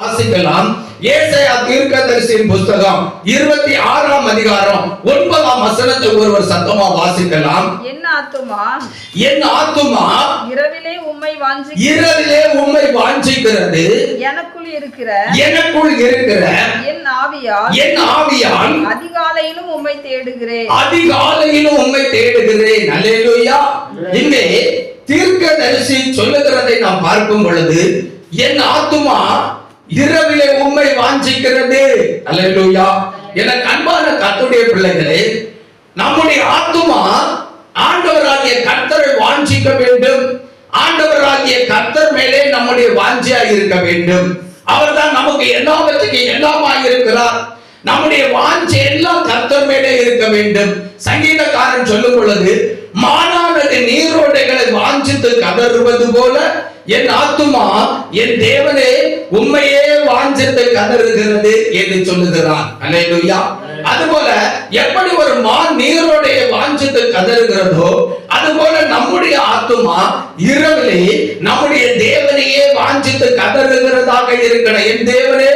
வாசிக்கலாம். ஏசாயா தீர்க்கதரிசியின் புஸ்தகம் இருபத்தி ஆறாம் அதிகாரம் ஒன்பதாம் வசனத்தை ஒருவர் சத்தமா வாசிக்கலாம். என் ஆத்துமா? என் ஆத்துமா இரவிலே உம்மை வாஞ்சி இரவிலே உம்மை வாஞ்சிக்கிறது. எனக்குள் இருக்கிற எனக்குள் இருக்கிற என் ஆவியால் என் ஆவியால் அதிகாலையிலும் உம்மை தேடுகிறேன். அதிகாலையிலும் உம்மை தேடுகிறேன். அல்லேலூயா. இங்கே தீர்க்கதரிசி சொல்லுகிறதை நாம் பார்க்கும் பொழுது என் ஆத்துமா இரவிலே உண்மை வாஞ்சிக்கிறது. அல்லேலூயா. எனக்கு அன்பான கத்துடைய பிள்ளைகளே நம்முடைய ஆத்துமா ஆண்டவராகிய கர்த்தரை வாஞ்சிக்க வேண்டும். ஆண்டவராகிய கர்த்தர் மேலே நம்முடைய வாஞ்சியாக இருக்க வேண்டும். அவர்தான் நமக்கு எல்லாவற்றுக்கு எல்லாமாய் இருக்கிறார் நம்முடைய வாஞ்சை எல்லாம் கர்த்தர் மேலே இருக்க வேண்டும். சங்கீதக்காரன் சொல்லும் பொழுது மானானது நீரோடைகளை வாஞ்சித்து கதறுவது போல என் ஆத்துமா என் தேவனே உண்மையே வாஞ்சித்து கதறுகிறது என்று சொல்லுகிறான். அதுபோல எப்படி ஒரு மான் நீரோடைய வாஞ்சித்து கதறுகிறதோ அதுபோல நம்முடைய ஆத்துமா இரவிலே நம்முடைய தேவனையே வாஞ்சித்து கதறுகிறதாக இருக்கணும் என் தேவனே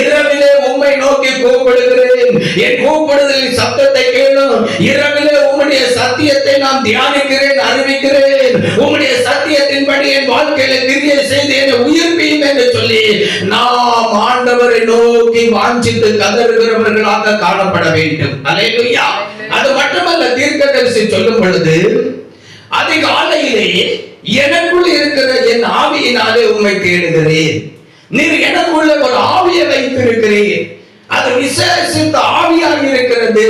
இரவிலே உம்மை நோக்கி கூப்பிடுகிறேன். என் கூப்பிடுதலின் சத்தத்தை கேளும். இரவிலே உம்முடைய சத்தியத்தை நான் தியானிக்கிறேன் அறிவிக்கிறேன். உம்முடைய சத்தியத்தின்படி என் வாழ்க்கையில கிரியை செய்து என்னை உயிர்ப்பியும் என்று சொல்லி நாம் ஆண்டவரை நோக்கி வாஞ்சித்து கதறுகிறவர்களாக காணப்பட வேண்டும். அலையா அது மட்டுமல்ல தீர்க்க தரிசி சொல்லும் பொழுது அதிகாலையிலே எனக்குள் இருக்கிற என் ஆவியினாலே உண்மை தேடுகிறேன். நீர் எனக்குள்ள ஒரு ஆவியை வைத்திருக்கிறேன் அது விசேஷித்த ஆவியாக இருக்கிறது.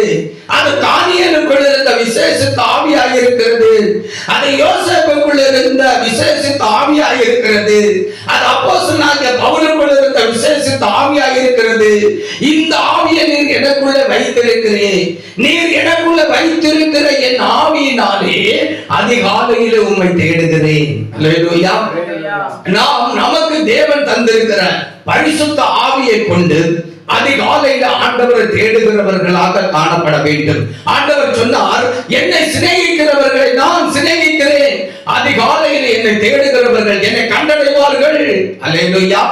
அது தானியனுக்குள் இருந்த விசேஷித்த ஆவியாக இருக்கிறது. அது யோசேப்புக்குள் இருந்த விசேஷித்த ஆவியாக இருக்கிறது. அது அப்போஸ்தலனாகிய பவுலுக்குள் இருந்த விசேஷித்த ஆவியாக இருக்கிறது. இந்த ஆவியை நீர் எனக்குள்ள வைத்திருக்கிறேன். நீர் எனக்குள்ள வைத்திருக்கிற என் ஆவியினாலே அதிகாலையிலே உம்மை தேடுகிறேன். நாம் நமக்கு தேவன் தந்திருக்கிற பரிசுத்த ஆவியை கொண்டு அதிகாலையில ஆண்டவரை தேடுகிறவர்களாக காணப்பட வேண்டும். ஆண்டவர் சொன்னார் என்னை சிநேகிக்கிறவர்களை நான் சிநேகிக்கிறேன். அதிகாலையில் என்னை தேடுகிறவர்கள் என்னை கண்டடைவார்கள். அல்லேலூயா.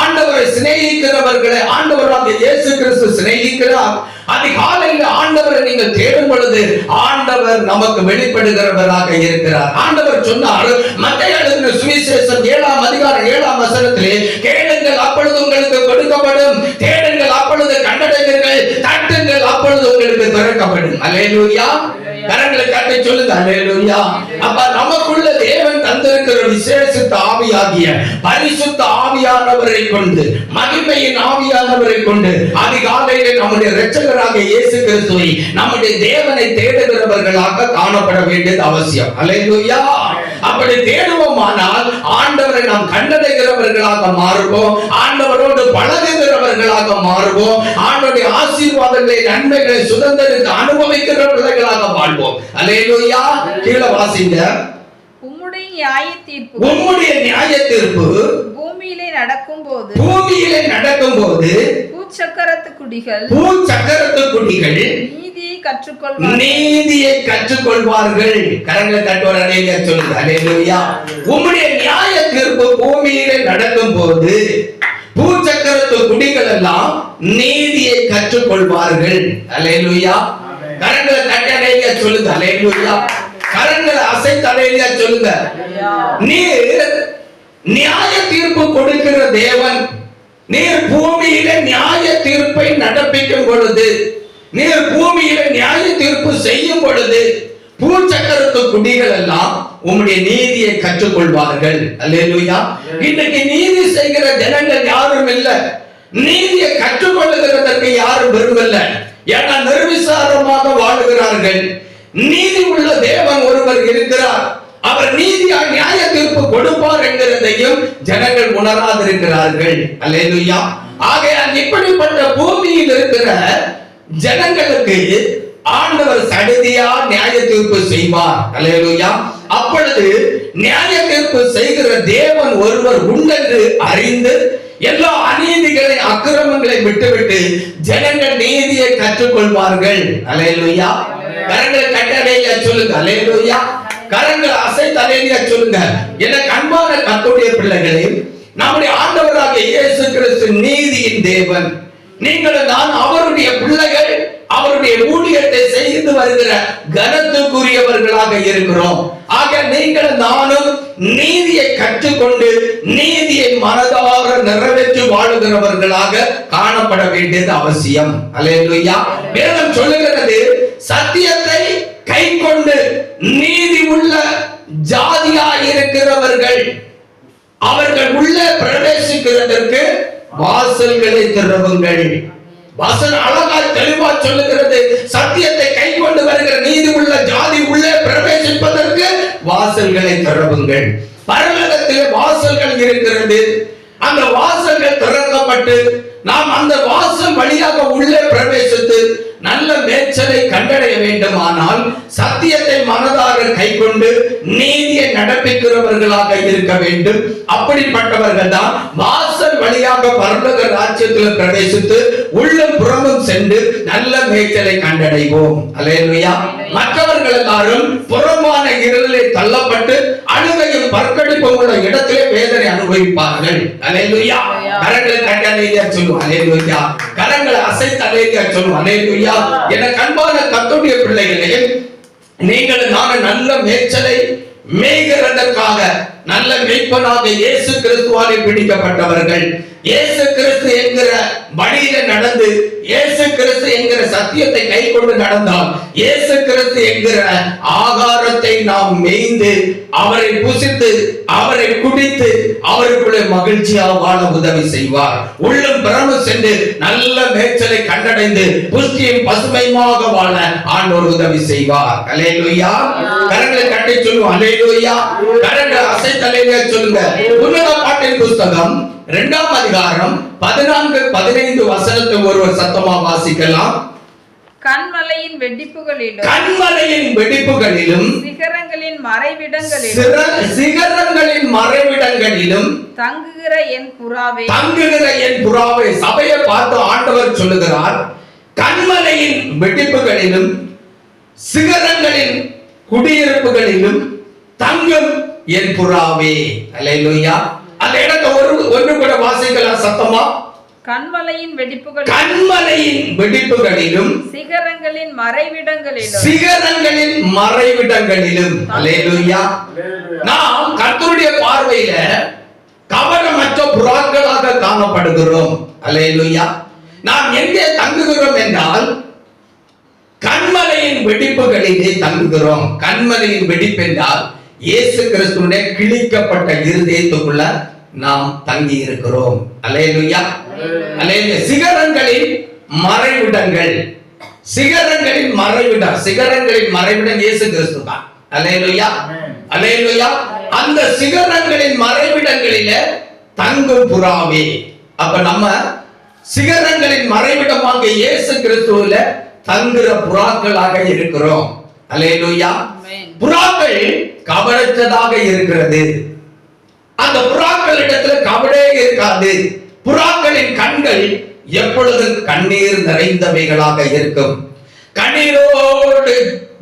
ஆண்டவரை சிநேகிக்கிறவர்களை ஆண்டவராக இயேசு கிறிஸ்து சிநேகிக்கிறார். அதிகாலையில் ஆண்டவரை நீங்கள் தேடும் பொழுது ஆண்டவர் நமக்கு வெளிப்படுகிறவராக இருக்கிறார். ஆண்டவர் சொன்னார் மத்திய சுவிசேஷம் ஏழாம் அதிகாரம் ஏழாம் வசனத்திலே கேளுங்கள் அப்பொழுது உங்களுக்கு கொடுக்கப்படும் தட்டுங்கள் அப்பொழுது உங்களுக்கு திறக்கப்படும். அலேலூயா கரங்களை காட்டி சொல்லுங்க அலேலூயா அப்ப நமக்குள்ள தேவன் தந்திருக்கிற விசேஷத்த ஆவியாகிய பரிசுத்த ஆவியானவரை கொண்டு மகிமையின் ஆவியானவரை கொண்டு அதிகாலையில நம்முடைய இரட்சகராக இயேசு கிறிஸ்துவை நம்முடைய தேவனை தேடுகிறவர்களாக காணப்பட வேண்டியது அவசியம். அலேலூயா அப்படி தேடுவோமானால் ஆண்டவரை நாம் கண்டடைகிறவர்களாக மாறுவோம். ஆண்டவரோடு பழகுகிற பழகுகிறவர்களாக மாறுவோம். ஆண்டவருடைய ஆசீர்வாதங்களை நன்மைகளை சுதந்திரத்தை அனுபவிக்கிற பிள்ளைகளாக வாழ்வோம். அல்லேலூயா கீழே வாசிங்க. உம்முடைய நியாய தீர்ப்பு உம்முடைய நியாய தீர்ப்பு பூமியிலே நடக்கும் போது பூமியிலே நடக்கும்போது பூச்சக்கரத்து குடிகள் பூ சக்கரத்து குடிகள் நீதியை கற்றுக்கொள்வார்கள். நீதியை கற்றுக்கொள்வார்கள். கரங்களை தட்டுவார் அநேக சொல்லுங்க. அலேலுயா உம்முடைய நியாய தீர்ப்பு பூமியிலே நடக்கும் போது பூச்சக்கரத்து குடிகள் எல்லாம் நீதியை கற்றுக்கொள்வார்கள். அலேலுயா கரங்களை தட்டி அநேக சொல்லுங்க. அலேலுயா கரங்களை அசைத்து அநேக சொல்லுங்க. நீர் நியாய தீர்ப்பு கொடுக்கிற தேவன். நீர் பூமியில நியாய தீர்ப்பை நடப்பிக்கும் பொழுது நீர் பூமியில நியாய தீர்ப்பு செய்யும் பொழுது பூச்சக்கரத்து குடிகள் எல்லாம் உம்முடைய நீதியை கற்றுக்கொள்வார்கள். அல்லேலூயா. இன்னைக்கு நீதி செய்கிற ஜனங்கள் யாரும் இல்ல. நீதியை கற்றுக்கொள்ளுகிறதற்கு யாரும் விரும்பல ஏன்னா நிர்விசாரமாக வாழுகிறார்கள். நீதி உள்ள தேவன் ஒருவர் இருக்கிறார். அவர் நீதியா நியாய தீர்ப்பு கொடுப்பார் என்கிறதையும் ஜனங்கள் உணராதிருக்கிறார்கள். அல்லேலுயா. ஆகையால் இப்படிப்பட்ட பூமியில் இருக்கிற ஜனங்களுக்கு ஆண்டவர் சடுதியா நியாய தீர்ப்பு செய்வார். அல்லேலுயா. அப்பொழுது நியாய தீர்ப்பு செய்கிற தேவன் ஒருவர் உண்டென்று அறிந்து எல்லா அநீதிகளை அக்கிரமங்களை விட்டுவிட்டு ஜனங்கள் நீதியை கற்றுக்கொள்வார்கள். அல்லேலூயா. கரங்களை கட்டளையில சொல்லுங்க. அல்லேலூயா. கரங்களை அசை தலையில சொல்லுங்க. எனக்கு அன்பான கத்துடைய பிள்ளைகளே நம்முடைய ஆண்டவராகிய இயேசு கிறிஸ்து நீதியின் தேவன். நீங்கள் நான் அவருடைய பிள்ளைகள் அவருடைய ஊழியத்தை செய்து வருகிற கனத்துக்குரியவர்களாக இருக்கிறோம். ஆக நீங்கள் நானும் நீதியை கற்றுக்கொண்டு நிறைவேற்றி வாழுகிறவர்களாக காணப்பட வேண்டியது அவசியம். அல்லேலூயா. வேதம் சொல்லுகிறது சத்தியத்தை கை கொண்டு நீதி உள்ள ஜாதியாய் இருக்கிறவர்கள் அவர்கள் உள்ளே பிரவேசிக்கிறதற்கு வாசல்களை திறவுங்கள். வாசல் அழகா தெளிவா சொல்லுகிறது சத்தியத்தை கை கொண்டு வருகிற நீதி உள்ள ஜாதி உள்ளே பிரவேசிப்பதற்கு வாசல்களை திறவுங்கள். பரலகத்திலே வாசல்கள் இருக்கிறது. அந்த வாசல்கள் திறக்கப்பட்டு நாம் அந்த வாசல் வழியாக உள்ளே பிரவேசித்து நல்ல மேய்ச்சலை கண்டடைய வேண்டுமானால் சத்தியத்தை மனதார கைக்கொண்டு நீதியை நடப்பிக்கிறவர்களாக இருக்க வேண்டும். அப்படிப்பட்டவர்கள் தான் வாசல் வழியாக பரமக ராஜ்யத்தில் பிரவேசித்து உள்ளும் புறமும் சென்று நல்ல மேய்ச்சலை கண்டடைவோம். அல்லேலூயா. மற்றவர்கள் எல்லாரும் புறமான இருளிலே தள்ளப்பட்டு அழுகையும் பற்கடிப்பும் உள்ள இடத்திலே வேத அனுபவிப்பார்கள் அல்லேலூயா கரங்களை கட்ட அலேலியா சொல்லுவோம் அலேலுயா. கரங்களை அசைத்து அலேலியா சொல்லுவோம் அலேலுயா. என கண்பான கத்துடைய பிள்ளைகளே நீங்கள் நானும் நல்ல மேய்ச்சலை மேய்கிறதற்காக நல்ல மேய்ப்பனாக இயேசு கிறிஸ்துவாலே பிடிக்கப்பட்டவர்கள். இயேசு கிறிஸ்து என்கிற வழியில நடந்து இயேசு கிறிஸ்து என்கிற சத்தியத்தை கை கொண்டு நடந்தால் இயேசு கிறிஸ்து என்கிற ஆகாரத்தை நாம் மேய்ந்து அவரை புசித்து அவரை குடித்து அவருக்குள்ளே மகிழ்ச்சியா வாழ உதவி செய்வார். உள்ளம் பிறந்து சென்று நல்ல மேய்ச்சலை கண்டடைந்து புஷ்டியும் பசுமையுமாக வாழ ஆண்டவர் உதவி செய்வார். அலேலுயா கரங்களை கட்டி சொல்லுவோம். அலேலுயா கரங்களை அசைத்தலையா சொல்லுங்க. உன்னத பாட்டின் புஸ்தகம் இரண்டாம் அதிகாரம் பதினான்கு பதினைந்து வசனத்தை ஒருவர் சத்தமா வாசிக்கலாம். கண்மலையின் வெடிப்புகளிலும் கண்மலையின் வெடிப்புகளிலும் சிகரங்களின் மறைவிடங்களிலும் சிகரங்களின் மறைவிடங்களிலும் தங்குகிற என் புறாவே. தங்குகிற என் புறாவை. சபையை பார்த்து ஆண்டவர் சொல்லுகிறார் கண்மலையின் வெடிப்புகளிலும் சிகரங்களின் குடியிருப்புகளிலும் தங்கும் என் புறாவே. அல்லேலூயா அந்த இடத்தை ஒரு ஒன்று கூட வாசிக்கலாம் சத்தமா? கண்மலையின் வெடிப்புகளிலும் கண்மலையின் வெடிப்புகளிலும் சிகரங்களின் மறைவிடங்களிலும். சிகரங்களின் மறைவிடங்களிலும். அல்லேலூயா நாம் கர்த்தருடைய பார்வையில கவனமற்ற புறாக்களாக காணப்படுகிறோம். அல்லேலூயா நாம் எங்கே தங்குகிறோம் என்றால் கண்மலையின் வெடிப்புகளிலே தங்குகிறோம். கண்மலையின் வெடிப்பு என்றால் இயேசு கிறிஸ்துடைய கிழிக்கப்பட்ட இருதயத்துக்குள்ள நாம் தங்கி இருக்கிறோம். அல்லேலூயா. அல்லேலூயா. சிகரங்களின் மறைவிடங்கள். சிகரங்களின் மறைவிடம். சிகரங்களின் மறைவிடம் இயேசு கிறிஸ்து தான். அல்லேலூயா. அல்லேலூயா. அந்த சிகரங்களின் மறைவிடங்களில தங்கும் புறாவே. அப்ப நம்ம சிகரங்களின் மறைவிடமாக இயேசு கிறிஸ்துவில தங்குற புறாக்களாக இருக்கிறோம். அல்லேலூயா. ஆமென். புறாக்கள் கவனற்றதாக இருக்கிறது. அந்த புறாக்களிடத்துல கபடே இருக்காது. புறாக்களின் கண்கள் எப்பொழுதும் கண்ணீர் நிறைந்தவைகளாக இருக்கும். கண்ணீரோடு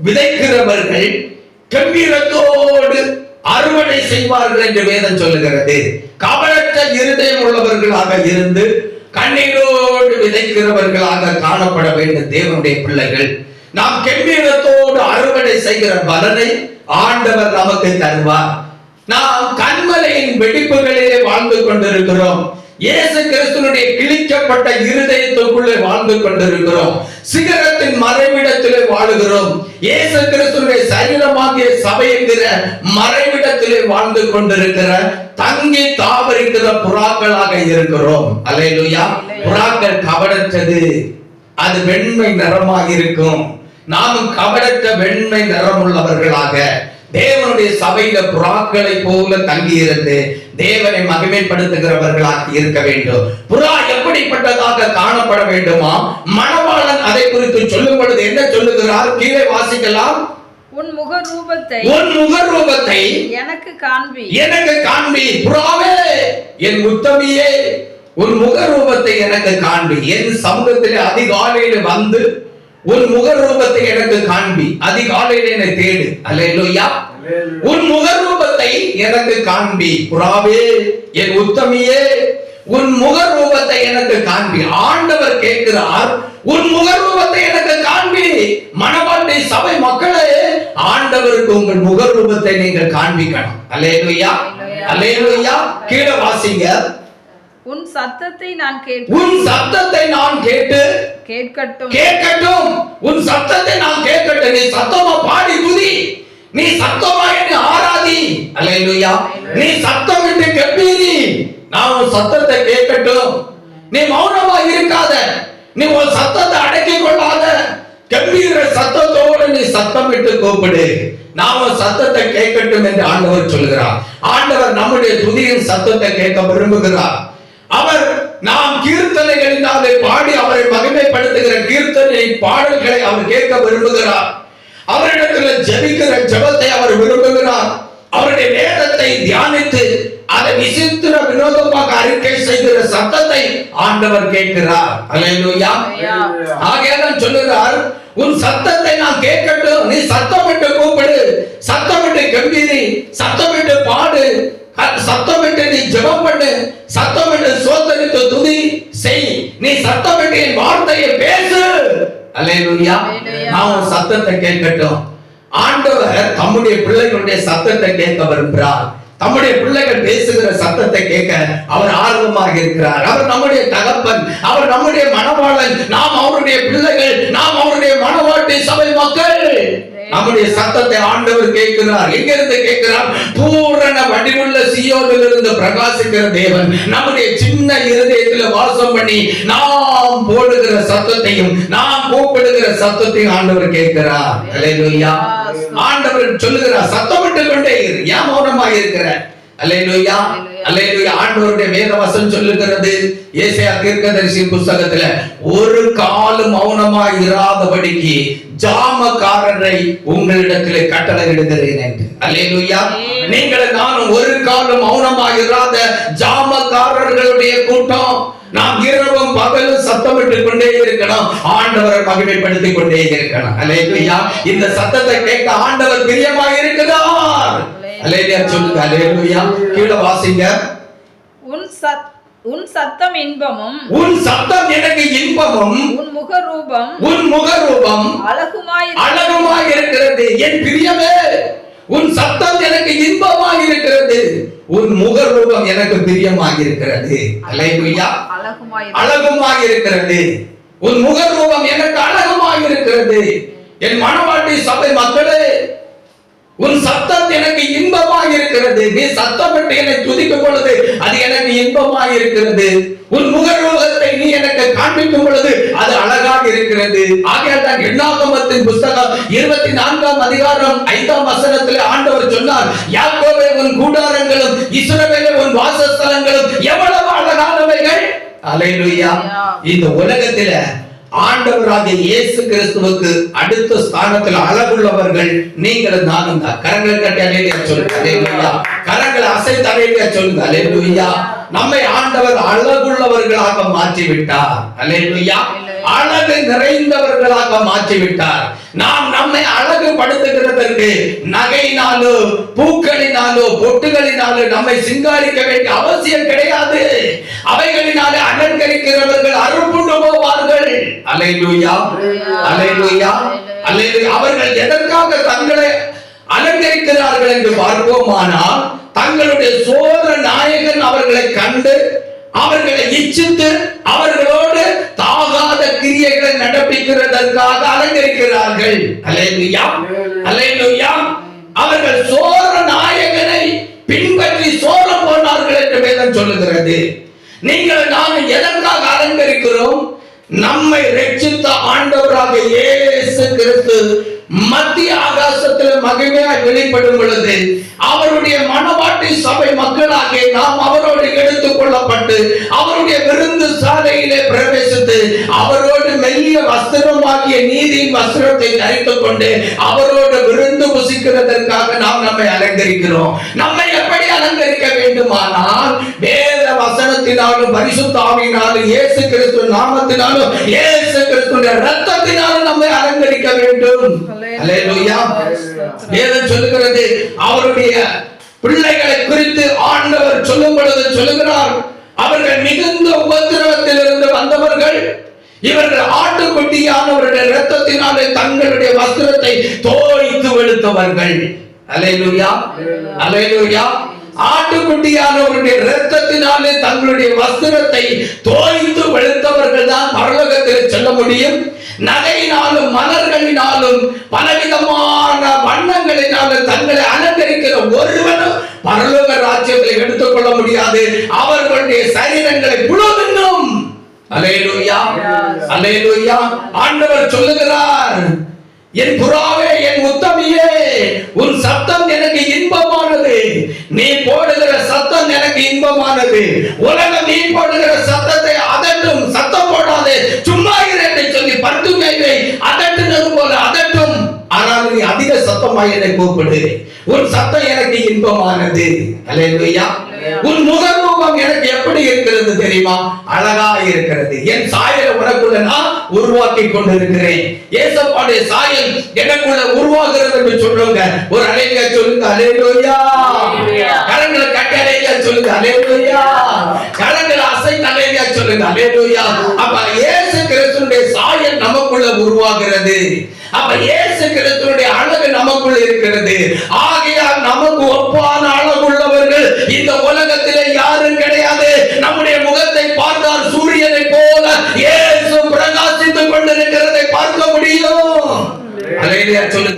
விதைக்கிறவர்கள் கம்பீரத்தோடு அறுவடை செய்வார்கள் என்று வேதம் சொல்லுகிறது. கவலற்ற இருதயம் உள்ளவர்களாக இருந்து கண்ணீரோடு விதைக்கிறவர்களாக காணப்பட வேண்டும் தேவனுடைய பிள்ளைகள். நாம் கெம்பீரத்தோடு அறுவடை செய்கிற பலனை ஆண்டவர் நமக்கு தருவார். நாம் கண்மலையின் வெடிப்புகளிலே வாழ்ந்து கொண்டிருக்கிறோம். இயேசு கிறிஸ்துனுடைய கிழிக்கப்பட்ட இருதயத்துக்குள்ளே வாழ்ந்து கொண்டிருக்கிறோம். சிகரத்தின் மறைவிடத்திலே வாழுகிறோம். இயேசு கிறிஸ்துனுடைய சரீரமாகிய சபை என்கிற மறைவிடத்திலே வாழ்ந்து கொண்டிருக்கிற தங்கி தாவரிக்கிற புறாக்களாக இருக்கிறோம். அல்லையா புறாக்கள் கவடற்றது அது வெண்மை நிறமாக இருக்கும் நாமும் கவடற்ற வெண்மை நிறமுள்ளவர்களாக தேவனுடைய சபையில புறாக்களை போல தங்கி இருந்து தேவனை மகிமைப்படுத்துகிறவர்களாக இருக்க வேண்டும். புறா எப்படிப்பட்டதாக காணப்பட வேண்டுமா? மணவாளன் அதை குறித்து சொல்லும் பொழுது என்ன சொல்லுகிறார்? கீழே வாசிக்கலாம். உன் முக ரூபத்தை உன் முகரூபத்தை எனக்கு காண்பி. எனக்கு காண்பி. புறாவே என் உத்தமியே உன் முகரூபத்தை எனக்கு காண்பி. என் சமூகத்திலே அதிகாலையில் வந்து உன் முக ரூபத்தை எனக்கு காண்பி. அதிகாலையில் என்னை தேடு. அல்லேலூயா. உன் முக ரூபத்தை எனக்கு காண்பி. புறாவே என் உத்தமியே. உன் முக ரூபத்தை எனக்கு காண்பி. ஆண்டவர் கேட்கிறார் உன் முக ரூபத்தை எனக்கு காண்பி. மணவாட்டி சபை மக்களே ஆண்டவருக்கு உங்கள் முக ரூபத்தை நீங்கள் காண்பிக்கணும். அல்லேலூயா. அல்லேலூயா. கீழே வாசிங்க. உன் சத்தத்தை நான் கேட் உன் சத்தத்தை நான் கேட்டு கேட்கட்டும். கேட்கட்டும். உன் சத்தத்தை நான் கேட்கட்டும். நீ சத்தமா பாடி துதி நீ சத்தமா என்னை ஆராதி. அல்லேலூயா நீ சத்தம் விட்டு கெம்பீரி நான் உன் சத்தத்தை கேட்கட்டும். நீ மௌனமா இருக்காத. நீ உன் சத்தத்தை அடக்கிக் கொள்ளாத. கம்பீர சத்தத்தோடு நீ சத்தம் விட்டு கூப்பிடு. உன் சத்தத்தை கேட்கட்டும் என்று ஆண்டவர் சொல்கிறார் ஆண்டவர் நம்முடைய துதியின் சத்தத்தை கேட்க விரும்புகிறார். அவர் நாம் கீர்த்தனைகளினாலே பாடி அவரை மகிமைப்படுத்துகிற கீர்த்தனை பாடல்களை அவர் கேட்க விரும்புகிறார். அவரிடத்தில் ஜபிக்கிற ஜபத்தை விசித்திர வினோதமாக அறிக்கை செய்கிற சத்தத்தை ஆண்டவர் கேட்கிறார். அல்லேலூயா ஆகையால் சொல்லுகிறார் உன் சத்தத்தை நான் கேட்கட்டும். நீ சத்தமிட்டு கூப்பிடு. சத்தமிட்டு கம்பீரி. சத்தமிட்டு பாடு. சத்தமிட்டு நீ ஜெபம் பண்ணு. சத்தமிட்டு சோதரித்து துதி. செய். நீ சத்தமிட்டு என் வார்த்தையை பேசு. அல்லேலூயா நான் உன் சத்தத்தை கேட்கட்டும். ஆண்டவர் தம்முடைய பிள்ளைகளுடைய சத்தத்தை கேட்க விரும்புகிறார். நம்முடைய பிள்ளைகள் பேசுகிற சத்தத்தை கேட்க அவர் ஆர்வமாக இருக்கிறார். அவர் நம்முடைய தகப்பன் அவர் நம்முடைய மனவாளன் நாம் அவருடைய பிள்ளைகள் நாம் அவருடைய மனவாட்டி சபை மக்கள். நம்முடைய சத்தத்தை ஆண்டவர் கேட்கிறார். எங்கிருந்து கேட்கிறார்? பூரண வடிவுள்ள சியோனில் இருந்து பிரகாசிக்கிற தேவன். நம்முடைய சின்ன இருதயத்தில் வாசம் பண்ணி நாம் போடுகிற சத்தத்தையும் நாம் கூப்பிடுகிற சத்தத்தையும் ஆண்டவர் கேட்கிறார். ஆண்டவர் சொல்லுகிறார் சத்தமிட்டு கொண்டே இரு. ஏன் மௌனமாக இருக்கிற? அல்லேலூயா அல்லேலூயா. ஆண்டவருடைய வேத வசனம் சொல்லுகிறது. ஏசாயா தீர்க்கதரிசி புஸ்தகத்துல ஒரு காலம் மௌனமாய் இராதபடிக்கு ஜாமக்காரரை உங்களிடத்திலே கட்டளையிடுகிறேன் என்று. அல்லேலூயா. நீங்கள் நானும் ஒரு காலம் மௌனமாய் இராத ஜாமக்காரர்களுடைய கூட்டம். நாம் இரவும் பகலும் சத்தமிட்டு கொண்டே இருக்கணும். ஆண்டவரை மகிமைப்படுத்திக் கொண்டே இருக்கணும். அல்லேலூயா. இந்த சத்தத்தை கேட்க ஆண்டவர் பிரியமாக இருக்கிறார் அல்லேலூயா சொல்லுங்க அல்லேலூயா கீழே வாசிங்க. உன் சத் உன் சத்தம் இன்பமும் உன் சத்தம் எனக்கு இன்பமும் உன் முகரூபம் உன் முகரூபம் அழகுமாய் அழகுமாய் இருக்கிறது என் பிரியமே உன் சத்தம் எனக்கு இன்பமாய் இருக்கிறது உன் முகரூபம் எனக்கு பிரியமாக இருக்கிறது அழகுமாய் அழகுமாக இருக்கிறது உன் முகரூபம் எனக்கு அழகுமாக இருக்கிறது என் மனவாட்டி சபை மக்களே உன் சத்தம் எனக்கு இன்பமாக இருக்கிறது. நீ சத்தமிட்டு என்னை துதிக்கும் பொழுது அது எனக்கு இன்பமாக இருக்கிறது. உன் முகரூபத்தை நீ எனக்கு காண்பிக்கும் பொழுது அது அழகாக இருக்கிறது. ஆகையால் தான் எண்ணாகமத்தின் புஸ்தகம் இருபத்தி நான்காம் அதிகாரம் ஐந்தாம் வசனத்தில் ஆண்டவர் சொன்னார் யாக்கோபே உன் கூடாரங்களும் இஸ்ரவேலே உன் வாசஸ்தலங்களும் எவ்வளவு அழகானவைகள்? அலைலுயா இந்த உலகத்தில ஆண்டவராகிய இயேசு கிறிஸ்துவுக்கு அடுத்த ஸ்தானத்தில் அழகுள்ளவர்கள் நீங்கள் நானும் தான். கரங்களை கட்டி அலையியா சொல்லுங்க. அலையிலுயா கரங்களை அசைத்து அலையியா சொல்லுங்க. அலையிலுயா நம்மை ஆண்டவர் அழகு மாற்றி விட்டார் அலையிலுயா அழகு நிறைந்தவர்களாக மாற்றி விட்டார் நாம் நம்மை அழகுபடுத்துகிறதற்கு நகையினாலோ பூக்களினாலோ பொட்டுகளினாலோ நம்மை சிங்காரிக்க வேண்டிய அவசியம் கிடையாது. அவைகளினாலே அலங்கரிக்கிறவர்கள் அருப்புண்டு போவார்கள் அலைலூயா அலைலூயா அலைலூயா அவர்கள் எதற்காக தங்களை அலங்கரிக்கிறார்கள் என்று பார்ப்போமானால் தங்களுடைய சோதர நாயகன் அவர்களை கண்டு அவர்களை இச்சித்து அவர்களோடு தாகாத கிரியைகளை நடப்பிக்கிறதற்காக அலங்கரிக்கிறார்கள். அலையா அவர்கள் சோர நாயகனை பின்பற்றி சோர போனார்கள் என்று வேதம் சொல்லுகிறது. நீங்கள் நாம் எதற்காக அலங்கரிக்கிறோம்? நம்மை ரட்சித்த ஆண்டவராக இயேசு கிறிஸ்து மத்திய ஆகாசத்தில் மகிமையாய் வெளிப்படும் பொழுது அவருடைய மனவாட்டி சபை மக்களாக நாம் அவரோடு எடுத்துக் கொள்ளப்பட்டு அவருடைய விருந்து சாலையிலே பிரவேசித்து அவரோடு மெல்லிய வஸ்திரமாகிய நீதியின் வஸ்திரத்தை தரித்துக் கொண்டு அவரோடு விருந்து புசிக்கிறதற்காக நாம் நம்மை அலங்கரிக்கிறோம். நம்மை எப்படி அலங்கரிக்க வேண்டுமானால் வேறு வசனத்தினாலும் பரிசுத்த ஆவியினாலும் இயேசு கிறிஸ்து நாமத்தினாலும் இயேசு கிறிஸ்து அவருடைய ரத்தத்தினால் நம்மை அலங்கரிக்க வேண்டும் வேதம் சொல்லுகிறது அவருடைய பிள்ளைகளை குறித்து ஆண்டவர் சொல்லும் பொழுது சொல்லுகிறார் அவர்கள் மிகுந்த உபத்திரவத்தில் இருந்து வந்தவர்கள் இவர்கள் ஆட்டுக்குட்டியானவருடைய இரத்தத்தினாலே தங்களுடைய வஸ்திரத்தை தோய்த்து வெளுத்தவர்கள். அலையிலுயா அலையிலுயா ஆட்டுக்குட்டியானவருடைய இரத்தத்தினாலே தங்களுடைய வஸ்திரத்தை தோய்த்து வெளுத்தவர்கள் தான் பரலோகத்தில் செல்ல முடியும். நகையினாலும் மலர்களினாலும் பலவிதமான வண்ணங்களினாலும் தங்களை அலங்கரிக்கிற ஒருவனும் பரலோக ராஜ்யத்தை எடுத்துக்கொள்ள முடியாது. அவர்களுடைய சரீரங்களை புலவின்னும் அலேலுயா அலேலுயா ஆண்டவர் சொல்லுகிறார் என் புறாவே என் உத்தமியே உன் சத்தம் எனக்கு இன்பமானது. நீ போடுகிற சத்தம் எனக்கு இன்பமானது. உலகம் நீ போடுகிற சத்தத்தை அதட்டும் சத்தம் போடாதே. சும்மா என்று சொல்லி பட்டு மேய்வை அதட்டுனது போல அதட்டும். ஆனால் நீ அதிக சத்தமாய் என்னை கூப்பிடு. உன் சத்தம் எனக்கு இன்பமானது. அல்லேலூயா உன் முகரூபம் எனக்கு எப்படி இருக்கிறது தெரியுமா? அழகா இருக்கிறது. என் சாயலை உனக்குள்ள நான் உருவாக்கி கொண்டிருக்கிறேன். ஏசப்பாடைய சாயல் எனக்குள்ள உருவாகிறது என்று சொல்லுங்க. ஒரு அலைங்க சொல்லுங்க. அலைங்க சொல்லுங்க அலேலுயா கரங்கள் அசைத்து அலேலுயா சொல்லுங்க அலேலுயா அப்ப இயேசு கிறிஸ்துடைய சாயல் நமக்குள்ள உருவாகிறது. அப்ப இயேசு கிறிஸ்துடைய அழகு நமக்குள் இருக்கிறது. ஆகையால் நமக்கு ஒப்பான அழகுள்ளவர்கள் இந்த உலகத்திலே யாரும் கிடையாது. நம்முடைய முகத்தை பார்த்தால் சூரியனை போல இயேசு பிரகாசித்துக் கொண்டிருக்கிறதை பார்க்க முடியும். அலையிலேயே சொல்லு